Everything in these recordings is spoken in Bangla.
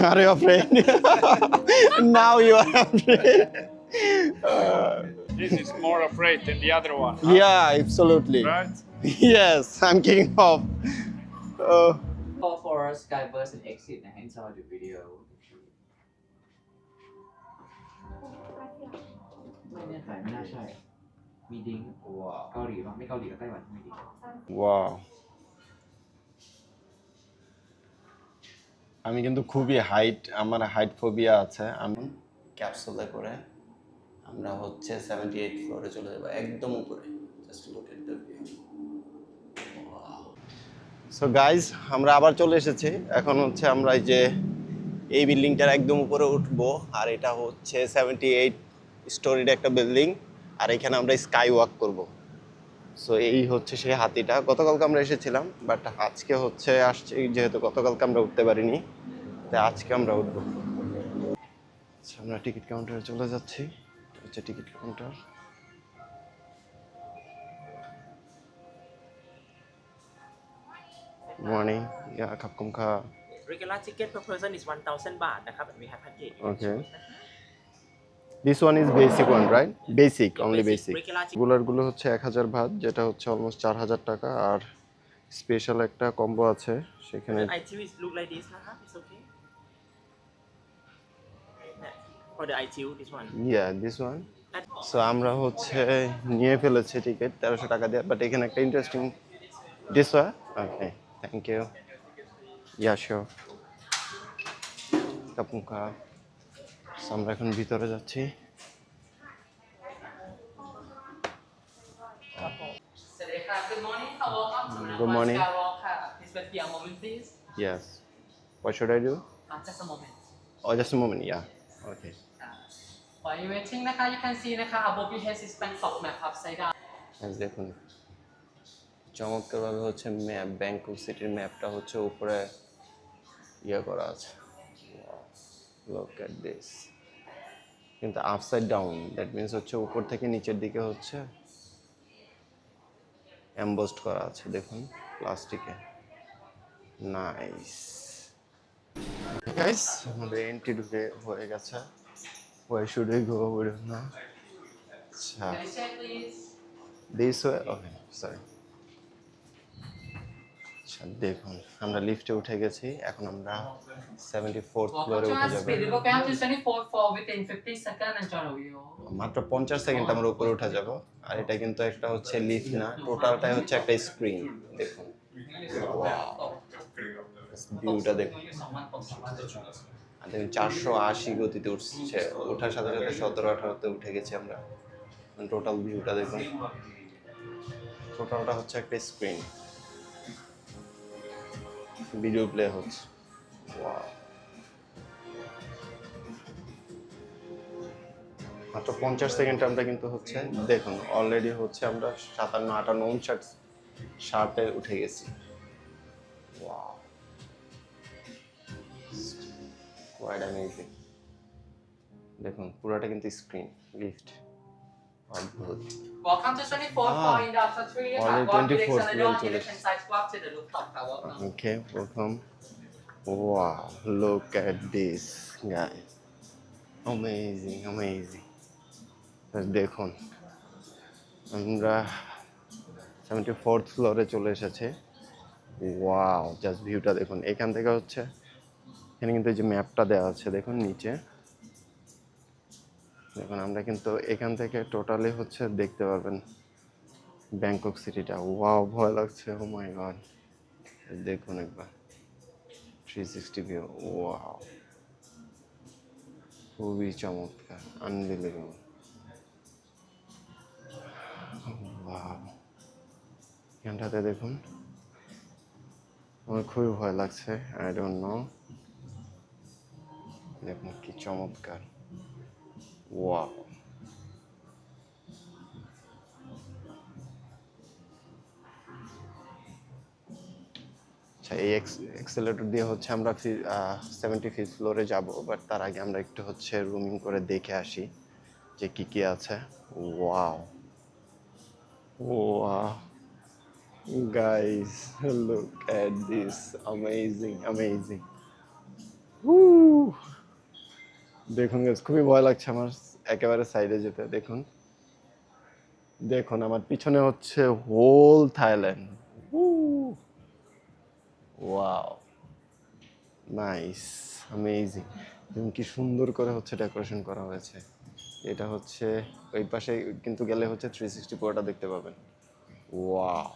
Are you afraid? now you are afraid. Uh, This is more afraid than the other one. yeah, absolutely. Right? Yes, I'm king of. Uh, For for Skyburst and Exit นะ enjoy the video ไม่แน่ใจไม่น่าใช่ มีดิ้งเกาหลีป่ะไม่เกาหลีก็ไต้หวันไม่ดิ้ง wow. আমি কিন্তু খুবই হাইট আমার হাইট ফোবিয়া আছে আমি ক্যাপসুলে করে আমরা হচ্ছে সেভেন্টি এইট ফ্লোরে চলে যাব একদম উপরে just look at the view so guys আমরা আবার চলে এসেছি এখন হচ্ছে আমরা এই যে এই বিল্ডিংটার একদম উপরে উঠবো আর এটা হচ্ছে সেভেন্টি এইট স্টোরির একটা বিল্ডিং আর এখানে আমরা স্কাই ওয়াক করব। সো এই হচ্ছে সেই হাতিটা গতকালকে আমরা এসেছিলাম বাট আজকে হচ্ছে আসছে যেহেতু গতকালকে আমরা উঠতে পারিনি তাই আজকে আমরা উঠবো আচ্ছা আমরা টিকিট কাউন্টারে চলে যাচ্ছি এটা হচ্ছে টিকিট কাউন্টার মর্নিং ইয়া খাপকম খা regular ticket per person is 1,000 baht นะครับ we have package Okay. This one is basic one right basic only basic রেগুলারগুলো হচ্ছে এক হাজার ভাত যেটা হচ্ছে অলমোস্ট চার হাজার টাকা আর স্পেশাল একটা কম্বো আছে সেখানে ইয়া দিস ওয়ান সো আমরা হচ্ছে নিয়ে ফেলেছি টিকিট তেরোশো টাকা দিয়ে বাট এখানে একটা interesting this one okay thank you yeah sure কাপুকা আমরা এখন ভিতরে যাচ্ছি Good morning. A moment, please. Yes should I do Uh, just a moment. Oh just moment yeah okay Uh, while you're waiting, Naka, you can see Naka above your head is Bangkok map upside down. দেখুন চমৎকারভাবে হচ্ছে ম্যাপ ব্যাংকক সিটির ম্যাপটা হচ্ছে উপরে ইয়ে করা আছে লোক অ্যাট দিস কিন্তু আপসাইড ডাউন দ্যাট মিনস হচ্ছে উপর থেকে নিচের দিকে হচ্ছে এমবোস্ট করা আছে দেখুন প্লাস্টিকে নাইস গাইস আমাদের এন্ট্রি ঢুকে হয়ে গেছে। Why should we go we don't know আচ্ছা। দিস ওয়ে ওকে সরি আচ্ছা দেখুন আমরা লিফটে উঠে গেছি এখন আমরা সেভেন্টি ফোর্থ Welcome ফ্লোরে উঠে যাব। speed. We'll count to 24 for within 50 seconds and join you. মাত্র পঞ্চাশ সেকেন্ড আমরা উপরে উঠে যাব। আর এটা কিন্তু একটা হচ্ছে লিফট না টোটালটাই হচ্ছে একটা স্ক্রিন দেখুন। ভিউটা দেখুন। আর দেখুন চারশো আশি গতিতে উঠছে। ওঠার সাথে সাথে সতেরো আঠারোতে উঠে গেছি আমরা। টোটাল ভিউটা দেখুন। টোটালটা হচ্ছে একটা স্ক্রিন ভিডিও প্লে হচ্ছে. মাত্র পঞ্চাশ সেকেন্ড আমরা কিন্তু হচ্ছে। দেখুন অলরেডি হচ্ছে আমরা সাতান্ন আটান্ন উনষাট ষাটে উঠে গেছি. দেখুন পুরোটা কিন্তু screen lift Welcome to 24 Ah. in the 24th direction and floor. Welcome. Okay, welcome. Wow, look at this, guys. Amazing, amazing. দেখুন আমরা সেভেন্টি ফোর্থ ফ্লোরে চলে এসেছে ওয়াও জাস্ট ভিউটা দেখুন এখান থেকে হচ্ছে এখানে কিন্তু যে ম্যাপটা দেওয়া আছে দেখুন নিচে দেখুন আমরা কিন্তু এখান থেকে টোটালি হচ্ছে দেখতে পারবেন ব্যাংকক সিটিটা ওয়াও ভয় লাগছে। ও মাই গড দেখুন একবার। থ্রি সিক্সটি ভিউ ওয়াও খুবই চমৎকার। আনবিলিভেবল এখানটাতে দেখুন। আমার খুবই ভয় লাগছে। আই ডোন্ট নো দেখুন কি চমৎকার। ওয়াও আচ্ছা এই এক্সেলেটর দিয়ে হচ্ছে আমরা সেভেন্টি ফিফথ ফ্লোরে যাব বাট তার আগে আমরা একটু হচ্ছে রুমিং করে দেখে আসি যে কি কি আছে। Wow wow guys look at this amazing amazing uh. দেখুন খুবই ভয় লাগছে আমার একেবারে সাইডে যেতে দেখুন। দেখুন আমার পিছনে হচ্ছে whole Thailand wow nice amazing এবং কি সুন্দর করে হচ্ছে ডেকোরেশন করা হয়েছে। এটা হচ্ছে ওই পাশে কিন্তু গেলে হচ্ছে থ্রি সিক্সটি পুরোটা দেখতে পাবেন। ওয়াও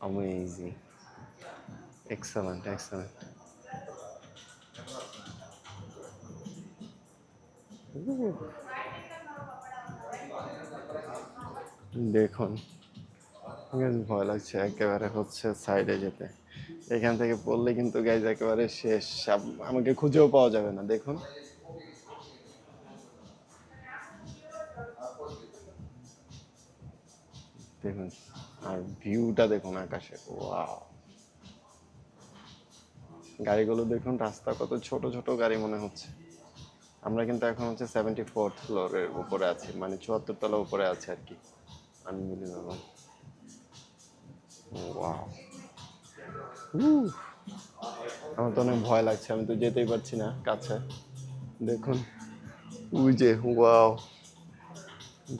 অ্যামেজিং এক্সেলেন্ট এক্সেলেন্ট দেখুন ভয় লাগছে, একেবারে হচ্ছে সাইডে যেতে। এখান থেকে পড়লে কিন্তু গাইজ একেবারে শেষ আমাকে খুঁজেও পাওয়া যাবে না, দেখুন। দেখুন, আর ভিউটা দেখুন আকাশে ওয়াও গাড়িগুলো দেখুন, রাস্তা কত ছোট ছোট গাড়ি মনে হচ্ছে। আমরা কিন্তু এখন হচ্ছে সেভেন্টি ফোর্থ ফ্লোরের উপরে আছি মানে চুয়াত্তর তলা উপরে আছে আর কি আনবিলিভেবল ওয়াও আমার তো অনেক ভয় লাগছে, আমি তো যেতেই পারছি না কাছে। দেখুন, ওই যে ওয়াও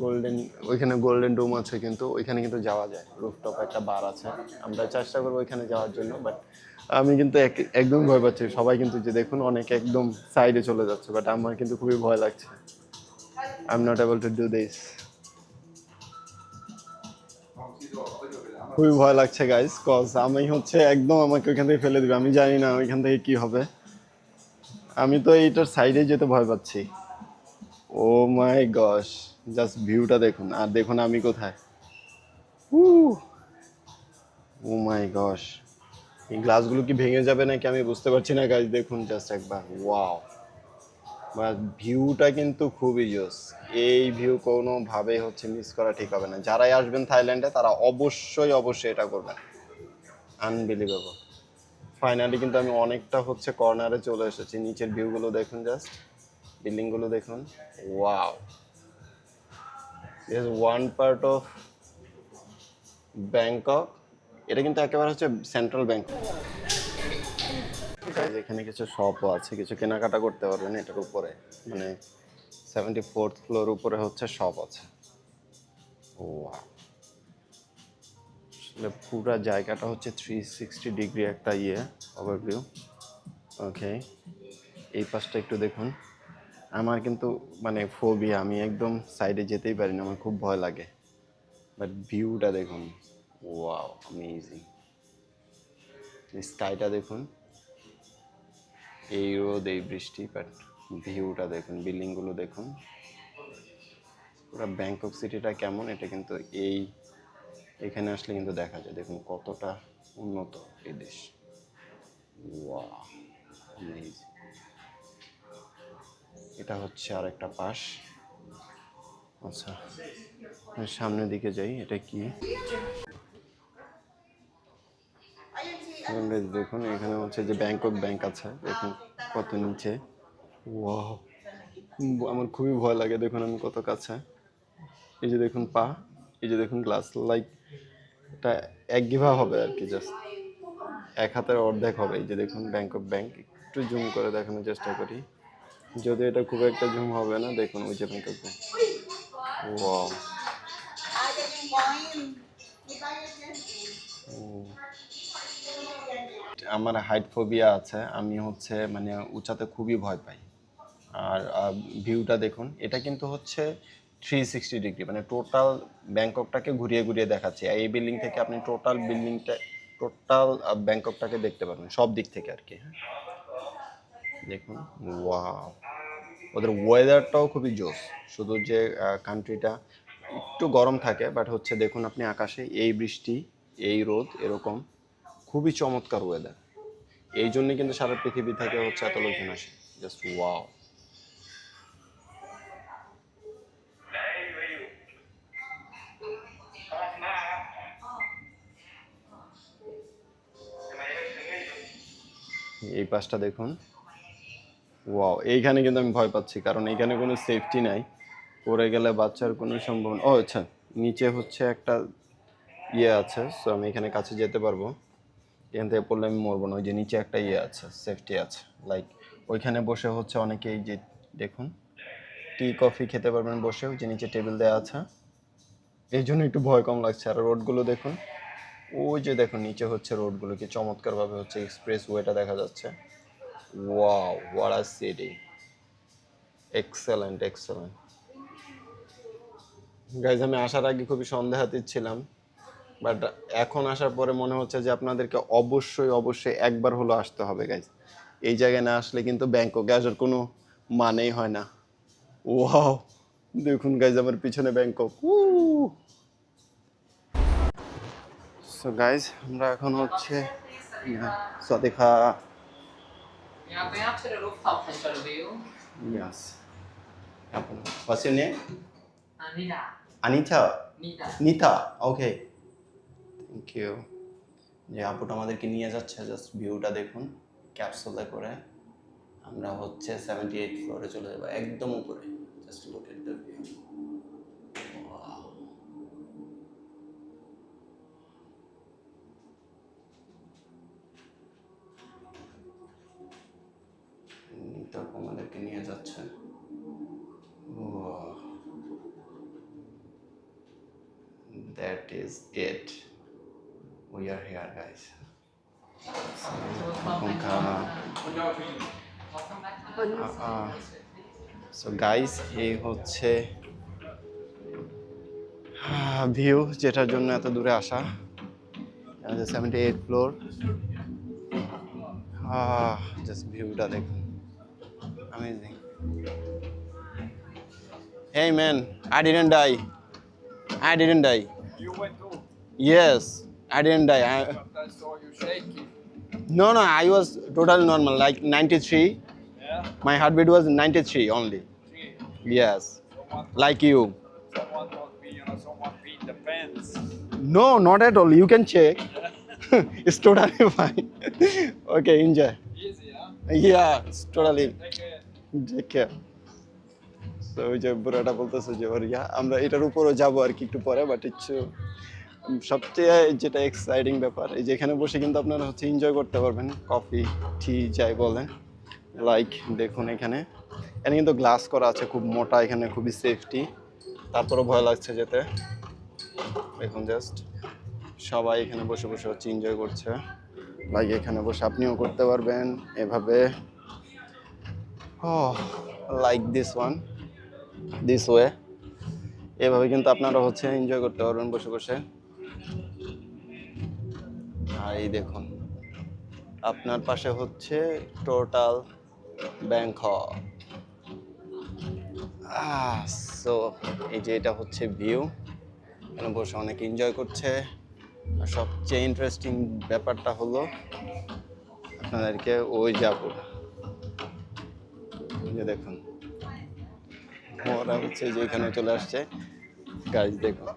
গোল্ডেন ওইখানে গোল্ডেন ডোম আছে কিন্তু, ওইখানে কিন্তু যাওয়া যায় রুফটপ একটা বার আছে। আমরা চেষ্টা করব ওইখানে যাওয়ার জন্য বাট আমি কিন্তু এক- একদম ভয় পাচ্ছি। সবাই কিন্তু যে দেখুন অনেক একদম সাইডে চলে যাচ্ছে বাট আমার কিন্তু খুবই ভয় লাগছে। I am not able to do this খুবই ভয় লাগছে গাইস কজ আমি হচ্ছে একদম আমাকে ওইখান থেকে ফেলে দিবে। আমি জানি না ওইখান থেকে কি হবে। আমি তো এইটার সাইডে যেতে ভয় পাচ্ছি। ও মাই গশ জাস্ট ভিউটা দেখুন। আর দেখুন আমি কোথায়। ও মাই গশ এই গ্লাসগুলো কি ভেঙে যাবে নাকি আমি বুঝতে পারছি না গাইজ দেখুন জাস্ট একবার ওয়াও বা ভিউটা কিন্তু খুবই জোস এই ভিউ কোনোভাবেই হচ্ছে মিস করা ঠিক হবে না। যারাই আসবেন থাইল্যান্ডে, তারা অবশ্যই অবশ্যই এটা করবেন। আনবিলিভেবল ফাইনালি কিন্তু আমি অনেকটা হচ্ছে কর্নারে চলে এসেছি। নিচের ভিউগুলো দেখুন জাস্ট বিল্ডিংগুলো দেখুন। Wow is one part of Bangkok এটা কিন্তু একেবারে হচ্ছে সেন্ট্রাল ব্যাংক এখানে কিছু শপও আছে, কিছু কেনাকাটা করতে পারবেন এটার উপরে। মানে সেভেন্টি ফোর্থ ফ্লোর উপরে হচ্ছে শপ আছে। ও আসলে পুরা জায়গাটা হচ্ছে থ্রি সিক্সটি ডিগ্রি একটা ইয়ে ওভারভিউ ওকে এই পাশটা একটু দেখুন। আমার কিন্তু মানে ফোবিয়া আমি একদম সাইডে যেতেই পারি না, আমার খুব ভয় লাগে। বাট ভিউটা দেখুন। ওয়াও অ্যামেজিং স্কাইটা দেখুন। এই রোদ এই বৃষ্টি বাট ভিউটা দেখুন, বিল্ডিংগুলো দেখুন। পুরো ব্যাংকক সিটিটা কেমন, এটা কিন্তু এই, এখানে আসলে কিন্তু দেখা যায়। দেখুন কতটা উন্নত এই দেশ। ওয়াও অ্যামেজিং এটা হচ্ছে আর একটা পাশ। আচ্ছা সামনের দিকে যাই, এটা কি? দেখুন এখানে হচ্ছে যে ব্যাংক আছে। দেখুন কত নিচে। ওয়াও আমার খুবই ভয় লাগে দেখুন আমি কত কাছে। এই যে দেখুন পা এই যে দেখুন গ্লাস লাইক এটা এক গিভা হবে আর কি জাস্ট এক হাতের অর্ধেক হবে। এই যে দেখুন ব্যাংক একটু জুম করে দেখানোর চেষ্টা করি। যদি এটা খুব একটা জুম হবে না দেখুন ওই যে ব্যাংক ওয়াও আমার হাইট ফোবিয়া আছে, আমি হচ্ছে মানে উঁচাতে খুবই ভয় পাই। আর ভিউটা দেখুন, এটা কিন্তু হচ্ছে থ্রি সিক্সটি ডিগ্রি মানে টোটাল ব্যাংককটাকে ঘুরিয়ে ঘুরিয়ে দেখাচ্ছে। এই বিল্ডিং থেকে আপনি টোটাল বিল্ডিংটা টোটাল ব্যাংককটাকে দেখতে পারবেন, সব দিক থেকে আর কি হ্যাঁ। দেখুন ওয়াও ওদের ওয়েদারটাও খুবই জোস শুধু যে কান্ট্রিটা একটু গরম থাকে বাট হচ্ছে দেখুন আপনি আকাশে, এই বৃষ্টি, এই রোদ এরকম খুবই চমৎকার ওয়েদার এই জন্য কিন্তু সারা পৃথিবী থেকে হচ্ছে এত লোকজন আসে। জাস্ট ওয়াও এই পাশটা দেখুন। ওয়াও এইখানে কিন্তু আমি ভয় পাচ্ছি, কারণ এইখানে কোনো সেফটি নাই। পড়ে গেলে বাচ্চার কোনো সম্ভাবনা ও আচ্ছা নিচে হচ্ছে একটা ইয়ে আছে সো আমি এখানে কাছে যেতে পারব। এখান থেকে পড়লে আমি মরবো না, ওই যে নিচে একটা ইয়ে আছে সেফটি আছে। লাইক ওইখানে বসে হচ্ছে অনেকেই যে, দেখুন টি কফি খেতে পারবেন বসে, ওই যে নিচে টেবিল দেওয়া আছে। এই জন্য একটু ভয় কম লাগছে। আর রোডগুলো দেখুন, ওই যে দেখুন, নিচে হচ্ছে রোডগুলো কি চমৎকারভাবে হচ্ছে এক্সপ্রেস ওয়েটা দেখা যাচ্ছে। Wow what a city excellent excellent guys আমি আসার আগে খুবই সন্দেহাতীত ছিলাম। বাট এখন আসার পরে মনে হচ্ছে যে আপনাদেরকে অবশ্যই অবশ্যই একবার হলো আসতে হবে গাইজ এই জায়গায় না আসলে কিন্তু ব্যাংককে আসার কোনো মানেই হয় না। ওয়াও দেখুন গাইজ আমার পিছনে ব্যাংকক সো গাইজ আমরা এখন হচ্ছে সদেখা। আপন What's your name? Anita. You যে আপুটা আমাদেরকে নিয়ে যাচ্ছে জাস্ট ভিউটা দেখুন ক্যাপসুলে করে। আমরা হচ্ছে সেভেন্টি এইট ফ্লোরে চলে যাব, একদম উপরে। Just look at the view নিতা আমাদেরকে নিয়ে যাচ্ছে. That is it. We are here, guys. Welcome Kung Welcome back. So guys এই হচ্ছে ভিউ যেটার জন্য এত দূরে আসা সেভেন্টি এইট ফ্লোর জাস্ট ভিউটা দেখুন amazing Hey man, I didn't die. I didn't die. You went to. Yes, I didn't die. I, I saw you shaking. no, no, I was totally normal, like 93. Yeah. My heartbeat was 93 only. See, Yes, someone, like you. someone told me, you know, someone beat the pants. No, not at all. You can check. it's totally fine. okay, enjoy. Easy, huh? Yeah, it's totally. Take care. Take care. So, ওই যে বুড়াটা বলতেছে যে ওর ইয়া আমরা এটার উপরও যাব আর কি একটু পরে বাট ইচ্ছু সবচেয়ে যেটা এক্সাইটিং ব্যাপার, এই যে এখানে বসে কিন্তু আপনারা হচ্ছে এনজয় করতে পারবেন। কফি টি যাই বলেন লাইক দেখুন এখানে। এখানে কিন্তু গ্লাস করা আছে, খুব মোটা, এখানে খুবই সেফটি তারপরও ভয় লাগছে যেতে। দেখুন জাস্ট সবাই এখানে বসে বসে হচ্ছে এনজয় করছে। লাইক এখানে বসে আপনিও করতে পারবেন, এভাবে। Like this one this way এভাবে কিন্তু আপনারা হচ্ছে এনজয় করতে পারবেন বসে বসে। আর এই দেখুন, আপনার পাশে হচ্ছে টোটাল ব্যাংকক সো এই যে এটা হচ্ছে ভিউ এখানে বসে অনেক এনজয় করছে। আর সবচেয়ে ইন্টারেস্টিং ব্যাপারটা হলো আপনাদেরকে ওই যাব দেখুন। ওরা হচ্ছে যে এখানে চলে আসছে। গাছ দেখুন।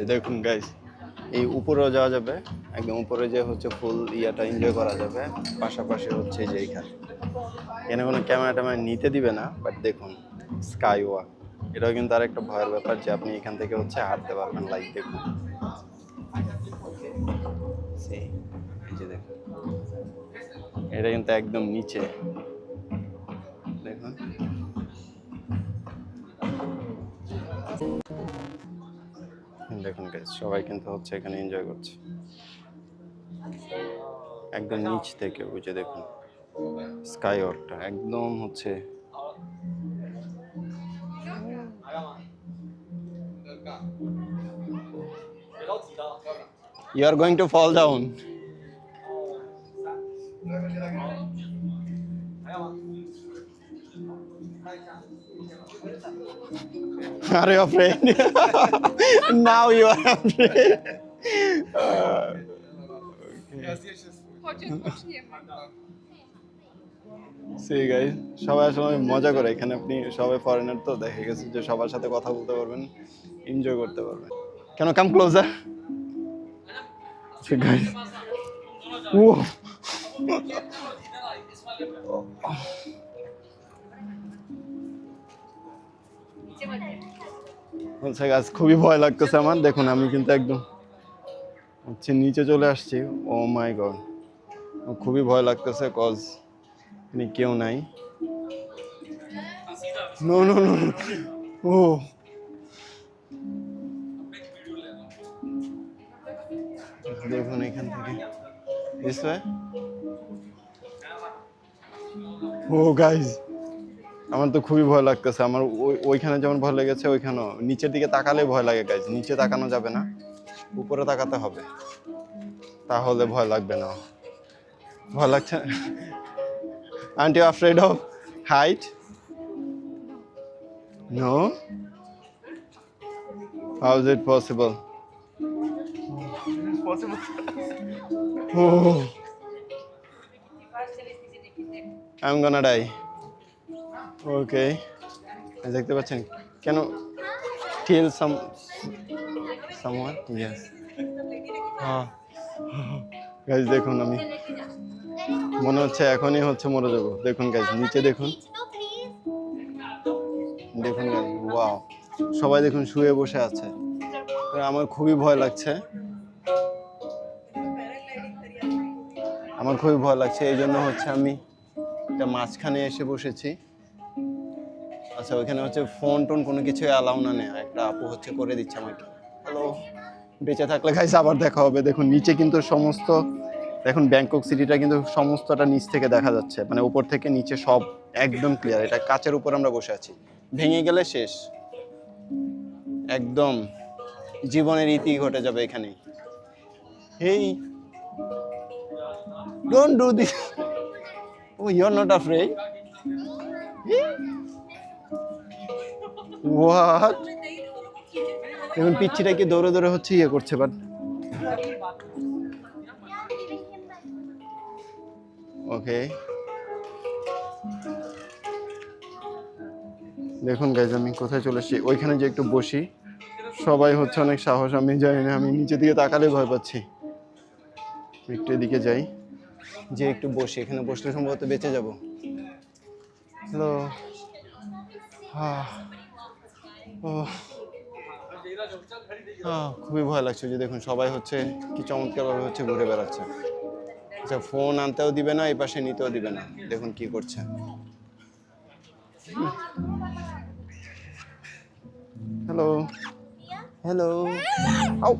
যে দেখুন গাইজ এই উপরেও যাওয়া যাবে, একদম উপরে যে হচ্ছে ফুল ইয়াটা এনজয় করা যাবে, পাশাপাশি হচ্ছে যে এইখানে। এখানে কোনো ক্যামেরা ট্যামেরা নিতে দিবে না বাট দেখুন স্কাই ওয়াক এটাও কিন্তু আরেকটা ভয়ের ব্যাপার যে আপনি এখান থেকে হচ্ছে হাঁটতে পারবেন লাইক দেখুন? যে দেখুন। এটা কিন্তু একদম নিচে। দেখুন। দেখুন সবাই কিন্তু হচ্ছে এখানে এনজয় করছে একদম নিচ থেকে যে দেখুন স্কাই ওয়াকটা একদম হচ্ছে You are going to fall down. Are you afraid? now you are afraid. Uh, See guys, সবাই আসলে মজা করে এখানে আপনি সবাই ফরেনার তো দেখে গেছে যে সবার সাথে কথা বলতে পারবেন এনজয় করতে পারবেন কেন come closer See guys. Whoa. হচ্ছে গাছ খুবই ভয় লাগতেছে আমার। দেখুন, আমি কিন্তু একদম হচ্ছে নিচে চলে আসছি। ও মাই গড খুবই ভয় লাগতেছে কজ এখানে কেউ নাই। No no no oh. দেখুন এখান থেকে। ও গাইজ আমার তো খুবই ভয় লাগতেছে। আমার ওই- ওইখানে যেমন ভয় লেগেছে, ওইখানেও। নিচের দিকে তাকালে ভয় লাগে গাইজ নিচে তাকানো যাবে না। উপরে তাকাতে হবে। তাহলে ভয় লাগবে না। ভয় লাগছে? Aren't afraid of height no how is it possible Oh. I'm gonna die. Okay. দেখতে পাচ্ছেন? কেন kill some someone? Yes. হ্যাঁ। গাইজ দেখুন আমি মনে হচ্ছে এখনই হচ্ছে মরে যাব। দেখুন গাইজ নিচে দেখুন। দেখুন গাইজ ওয়াও সবাই দেখুন শুয়ে বসে আছে। আমার খুবই ভয় লাগছে। আমার খুবই ভয় লাগছে এই জন্য হচ্ছে আমি একটা মাঝখানে এসে বসেছি। আচ্ছা ওইখানে হচ্ছে ফোন টোন কোনো কিছু অ্যালাউ না নেই একটা আপু হচ্ছে করে দিচ্ছে আমাকে। হ্যালো বেঁচে থাকলে গাইস আবার দেখা হবে। দেখুন নিচে কিন্তু সমস্ত দেখুন ব্যাংকক সিটিটা কিন্তু সমস্তটা নিচ থেকে দেখা যাচ্ছে। মানে উপর থেকে নিচে সব একদম ক্লিয়ার এটা কাচের উপর আমরা বসে আছি। ভেঙে গেলে শেষ। একদম। জীবনের ইতি ঘটে যাবে এখানেই হেই Don't do this. Oh, you're not afraid? What? এখন পিচ্ছিটা কি দৌড়ে দৌড়ে হচ্ছে ইয়ে করছে বাট ওকে দেখুন গাইজ আমি কোথায় চলে এসেছি? ওইখানে যে একটু বসি সবাই হচ্ছে অনেক সাহস আমি জানি না আমি নিচের দিকে তাকালে ভয় পাচ্ছি। একটু এদিকে যাই। যে একটু বসি এখানে বসলে সম্ভবত বেঁচে যাব। হ্যালো আহ, খুবই ভয় লাগছে যে দেখুন সবাই হচ্ছে কি চমৎকারভাবে হচ্ছে ঘুরে বেড়াচ্ছে। আচ্ছা ফোন আনতেও দিবে না এই পাশে নিতেও দিবে না। দেখুন কি করছে। হ্যালো হ্যালো আউ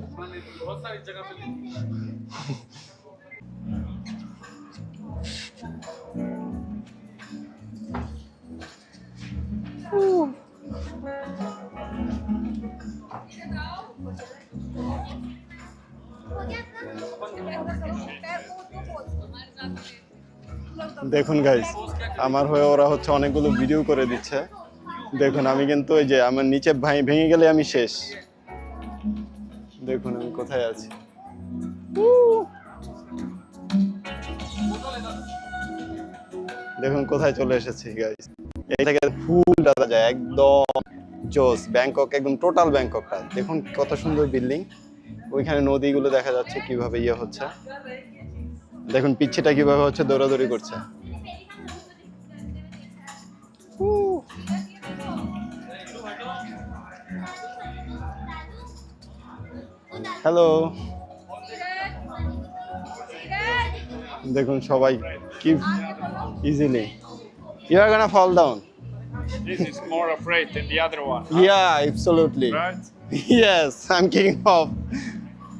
দেখুন গাইস আমার হয়ে ওরা হচ্ছে অনেকগুলো ভিডিও করে দিচ্ছে। দেখুন, আমি কিন্তু ওই যে আমার নিচে ভেঙে গেলে আমি শেষ। দেখুন, আমি কোথায় আছি। দেখুন, কোথায় চলে এসেছি গাইস এই থেকে ফুল দাদা যায়, একদম। জোস, ব্যাংকক, একদম টোটাল ব্যাংককটা। দেখুন কত সুন্দর বিল্ডিং। ওইখানে নদীগুলো দেখা যাচ্ছে কীভাবে ইয়ে হচ্ছে। দেখুন পিচ্ছিটা কীভাবে হচ্ছে, দৌড়াদৌড়ি করছে। হ্যালো। দেখুন সবাই, কি easily you are gonna fall down This is more afraid than the other one. Yeah, absolutely. Right? Yes, I'm kicking off.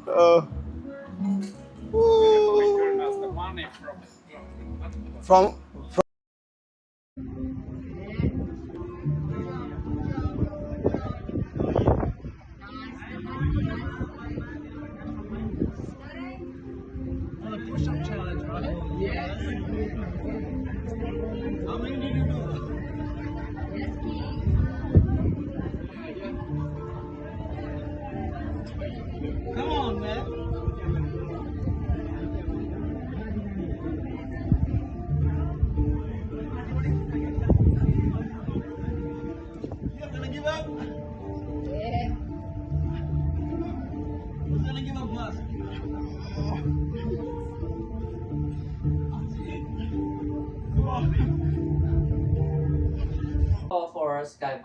Uh, Return us the money from.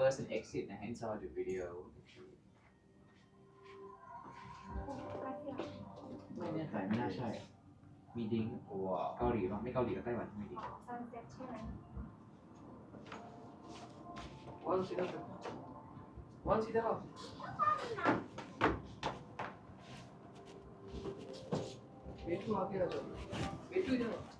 first and exit and hence out the video. ไม่แน่ใจไม่น่าใช่ มีดิงกัวเกาหลีบ้างไม่เกาหลีก็ไต้หวันไม่ดิงวันสีดำวันสีดำเบ็ดทูมาเกล้าจ้ะเบ็ดทูเดียว